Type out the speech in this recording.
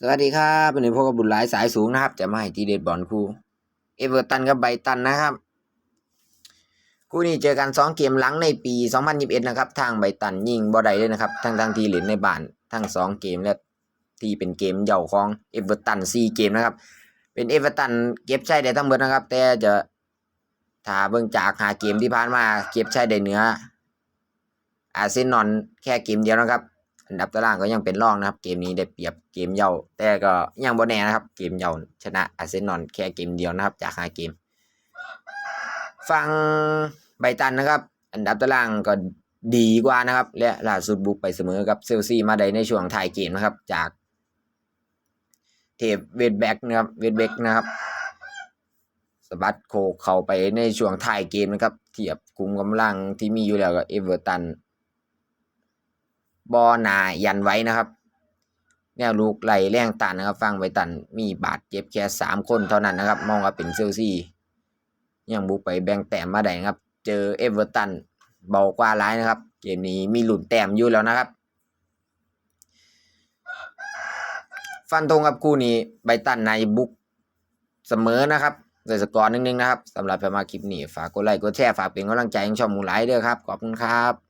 สวัสดีครับวันนี้พบกับบุญหลายสายสูงนะครับ จะมาให้ทีเด็ดบอลคู่เอเวอร์ตันกับไบตันนะครับ คู่นี้เจอกันสองเกมหลังในปี 2021 นะครับ ทางไบตันยิงบ่ได้เลยนะครับ ทั้งทางทีเหรียญในบ้านทั้งสองเกมและที่เป็นเกมเย่าของเอเวอร์ตัน4เกมนะครับ เป็นเอเวอร์ตันเก็บใช้ได้ทั้งหมดนะครับ แต่จะถ้าเบิ่งจากหาเกมที่ผ่านมาเก็บใช้ได้เหนืออาร์เซนอลแค่เกมเดียวนะครับ อันดับตารางก็ยังเป็นรองนะครับ เกมนี้ได้เปรียบเกมเย่าแต่ก็ยังบ่แน่นะครับ เกมเย่าชนะอาร์เซนอลแค่เกมเดียวนะครับ จากห้าเกม ฟังไบตันนะครับ อันดับตารางก็ดีกว่านะครับ และล่าสุดบุกไปเสมอกับเซลซีมาได้ในช่วงท้ายเกมนะครับ จากเทปเวดแบ็กนะครับเวดแบ็กนะครับสบัดโคเข้าไปในช่วงท้ายเกมนะครับ เทียบคุมกำลังที่มีอยู่แล้วกับเอเวอร์ตัน บอหนายันไว้นะครับ แนวลูกไหลแรงตันนะครับ ฟังไว้ตันมีบาดเจ็บแค่สามคนเท่านั้นนะครับ มองว่าเป็นเซลซียังบุกไปแบ่งแต้มมาได้นะครับ เจอเอเวอร์ตันเบากว่าร้ายนะครับ เกมนี้มีหลุดแต้มอยู่แล้วนะครับ ฟันธงกับคู่นี้ไบตันในบุกเสมอนะครับโดยสกอร์หนึ่งๆนะครับสำหรับแฟนมาคลิปนี้ ฝากกดไลค์กดแชร์ฝากเป็นกำลังใจให้ช่องมูไลท์ด้วยครับ ขอบคุณครับ